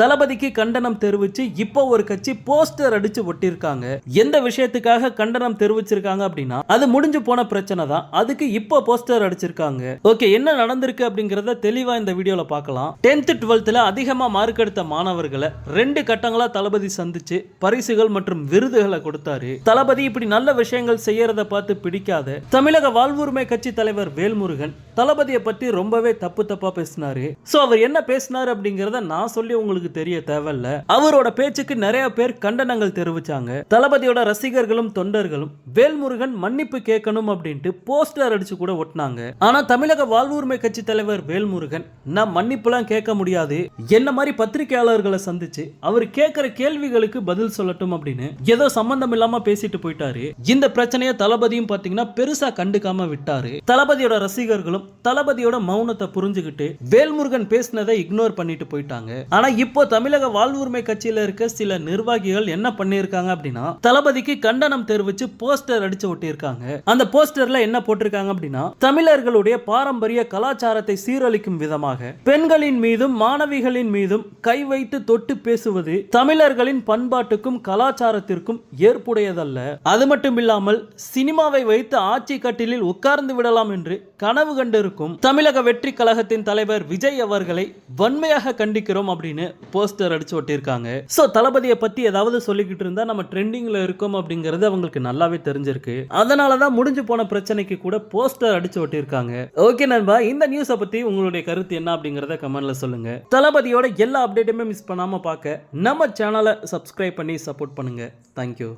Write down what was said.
தளபதிக்கு கண்டனம் தெரிவிச்சு இப்போ ஒரு கட்சி போஸ்டர் அடிச்சு ஒட்டியிருக்காங்க. எந்த விஷயத்துக்காக கண்டனம் தெரிவிச்சிருக்காங்க அப்படின்னா அது முடிஞ்சு போன பிரச்சனை தான். அதுக்கு இப்போ போஸ்டர் அடிச்சிருக்காங்க. ஓகே என்ன நடந்திருக்கு அப்படிங்கறத தெளிவா இந்த வீடியோல பார்க்கலாம். டென்த் டுவெல்த்ல அதிகமா மார்க் எடுத்த மாணவர்களை ரெண்டு கட்டங்களா தளபதி சந்திச்சு பரிசுகள் மற்றும் விருதுகளை கொடுத்தாரு. தளபதி இப்படி நல்ல விஷயங்கள் செய்யறத பார்த்து பிடிக்காத தமிழக வாழ்வுரிமை கட்சி தலைவர் வேல்முருகன் தளபதியை பற்றி ரொம்பவே தப்பு தப்பாக பேசினாரு. ஸோ அவர் என்ன பேசினார் அப்படிங்கிறத நான் சொல்லி உங்களுக்கு தெரிய தேவையில்ல. அவரோட பேச்சுக்கு நிறைய பேர் கண்டனங்கள் தெரிவிச்சாங்க. தளபதியோட ரசிகர்களும் தொண்டர்களும் வேல்முருகன் மன்னிப்பு கேட்கணும் அப்படின்ட்டு போஸ்டர் அடிச்சு கூட ஒட்டினாங்க. ஆனா தமிழக வாழ்வுரிமை கட்சி தலைவர் வேல்முருகன் நான் மன்னிப்புலாம் கேட்க முடியாது. என்ன மாதிரி பத்திரிகையாளர்களை சந்திச்சு அவர் கேட்கிற கேள்விகளுக்கு பதில் சொல்லட்டும் அப்படின்னு ஏதோ சம்பந்தம் இல்லாம பேசிட்டு போயிட்டாரு. இந்த பிரச்சனையை தளபதியும் பாத்தீங்கன்னா பெருசா கண்டுக்காம விட்டாரு. தளபதியோட ரசிகர்களும் தளபதியோட மௌனத்தை புரிஞ்சுக்கிட்டு வேல்முருகன் பேசினதை இக்னோர் பண்ணிட்டு போயிட்டாங்க. ஆனா இப்போ தமிழக வாழ்வுரிமை கட்சியில இருக்க சில நிர்வாகிகள் என்ன பண்ணிருக்காங்க அப்படின்னா தளபதிக்கு கண்டனம் தெரிவிச்சு போஸ்டர் அடிச்சு ஒட்டியிருக்காங்க. அந்த போஸ்டர்ல என்ன போட்டிருக்காங்க அப்படின்னா தமிழர்களுடைய பாரம்பரிய கலாச்சாரத்தை சீரழிக்கும் விதமாக பெண்களின் மீதும் மாணவிகளின் மீதும் கை வைத்து தொட்டு பேசுவது தமிழர்களின் பண்பாட்டுக்கும் கலாச்சாரத்திற்கும் ஏற்புடையதல்ல. அது மட்டும் இல்லாமல் சினிமாவை வைத்து ஆட்சி கட்டிலில் உட்கார்ந்து விடலாம் என்று கனவு கண்டு இரண்டிற்கும் தமிழக வெற்றி கழகத்தின் தலைவர் விஜய் அவர்களை வன்மையாக கண்டிக்கிறோம் அப்படின்னு போஸ்டர் அடிச்சு ஒட்டியிருக்காங்க. சோ தளபதியை பத்தி ஏதாவது சொல்லிக்கிட்டு இருந்தா நம்ம ட்ரெண்டிங்ல இருக்கோம் அப்படிங்கிறது அவங்களுக்கு நல்லாவே தெரிஞ்சிருக்கு. அதனால தான் முடிஞ்சு போன பிரச்சனைக்கு கூட போஸ்டர் அடிச்சு ஒட்டியிருக்காங்க. ஓகே நண்பா இந்த நியூஸை பத்தி உங்களுடைய கருத்து என்ன அப்படிங்கறத கமெண்ட்ல சொல்லுங்க. தளபதியோட எல்லா அப்டேட்டுமே மிஸ் பண்ணாம பார்க்க நம்ம சேனலை சப்ஸ்கிரைப் பண்ணி சப்போர்ட் பண்ணுங்க. தேங்க்யூ